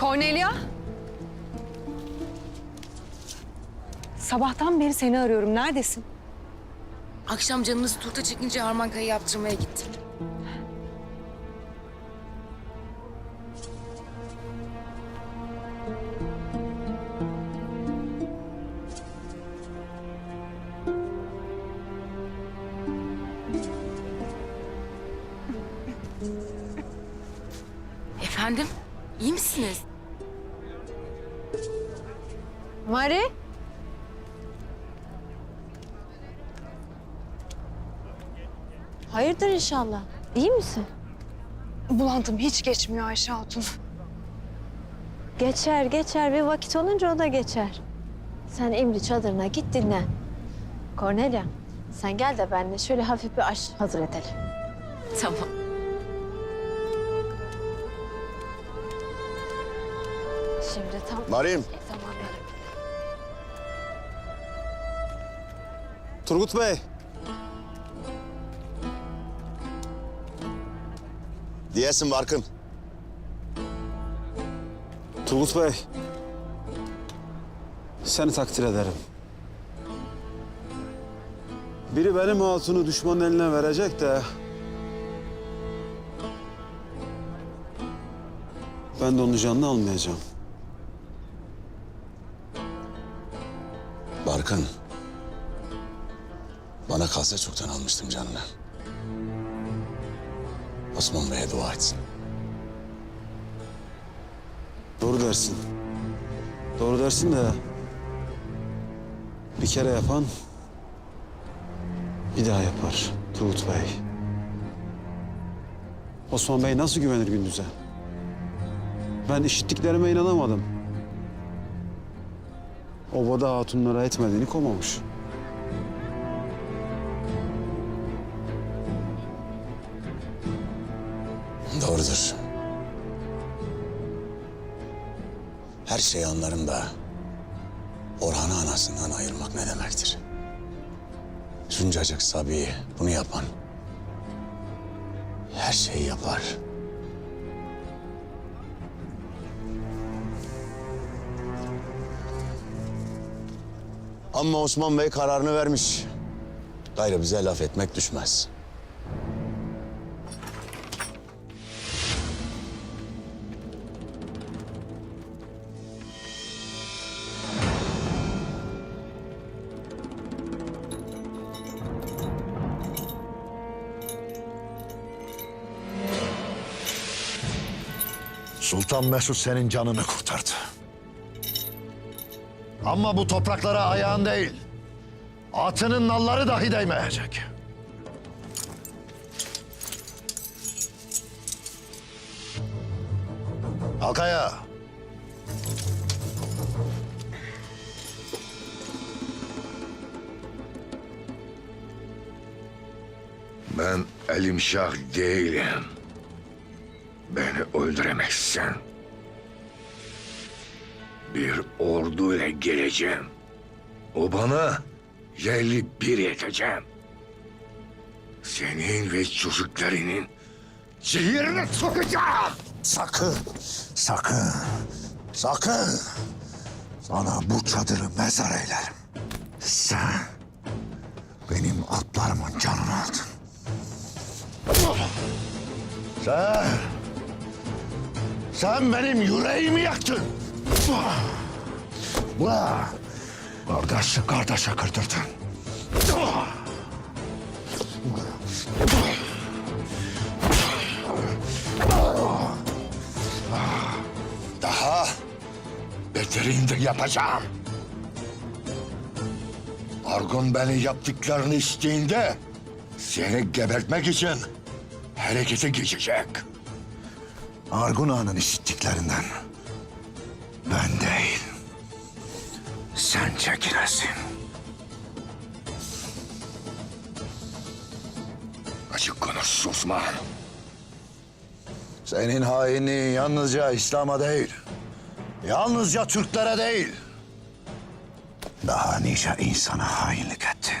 Cornelia? Sabahtan beri seni arıyorum. Neredesin? Akşam canınız turta çekince harman kayı yaptırmaya gittim. Efendim, iyi misiniz? Mari? Hayırdır inşallah. İyi misin? Bulantım hiç geçmiyor Ayşe Hatun. Geçer geçer bir vakit olunca o da geçer. Sen İmri çadırına git dinlen. Cornelia sen gel de benimle şöyle hafif bir aş hazır edelim. Tamam. Şimdi tam Marim, zamanları. Turgut Bey. Diyesin Barkın. Turgut Bey. Seni takdir ederim. Biri benim hatunu düşmanın eline verecek de... Ben de onun canını almayacağım. Barkın. Bana kalsa çoktan almıştım canını. Osman Bey'e dua etsin. Doğru dersin. Doğru dersin de... Bir kere yapan... Bir daha yapar Turgut Bey. Osman Bey nasıl güvenir Gündüz'e? Ben işittiklerime inanamadım. Obada hatunlara etmediğini komamış. Doğrudur. Her şeyi anlarım da... Orhan'ı anasından ayırmak ne demektir? Şuncacık Sabi'yi bunu yapan... Her şeyi yapar. Ama Osman Bey kararını vermiş. Gayrı bize laf etmek düşmez. Sultan Mesut senin canını kurtardı. Ama bu topraklara ayağın değil, atının nalları dahi değmeyecek. Kalk ayağa. Ben elim şah değilim. Beni öldüremezsin. Bir ordu ile geleceğim. O bana yerli bir edeceğim. Senin ve çocuklarının ciğerine sokacağım. Sakın, sakın, sakın. Sana bu çadırı mezar eylerim. Sen benim atlarımın canını aldın. Sen, sen benim yüreğimi yaktın. Kardeşi kardeşe kırdırdın. Daha beterini de yapacağım. Argun beni yaptıklarını isteyince seni gebertmek için harekete geçecek. Argun Ağa'nın işittiklerinden sen çekilesin. Açık konuş Osman. Senin hainliğin yalnızca İslam'a değil, yalnızca Türklere değil. Daha nice insana hainlik ettin.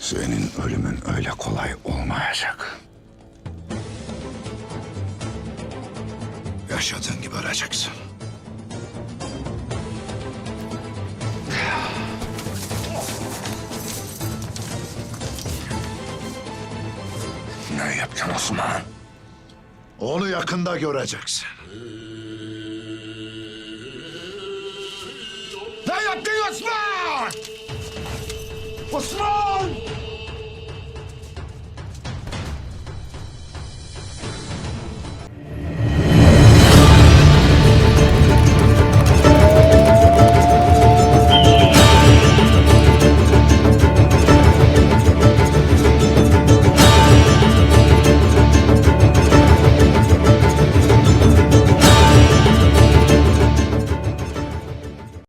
Senin ölümün öyle kolay olmayacak. yaşadığın gibi öleceksin. Yaptın Osman? Onu yakında göreceksin. Ne yaptın Osman? Osman!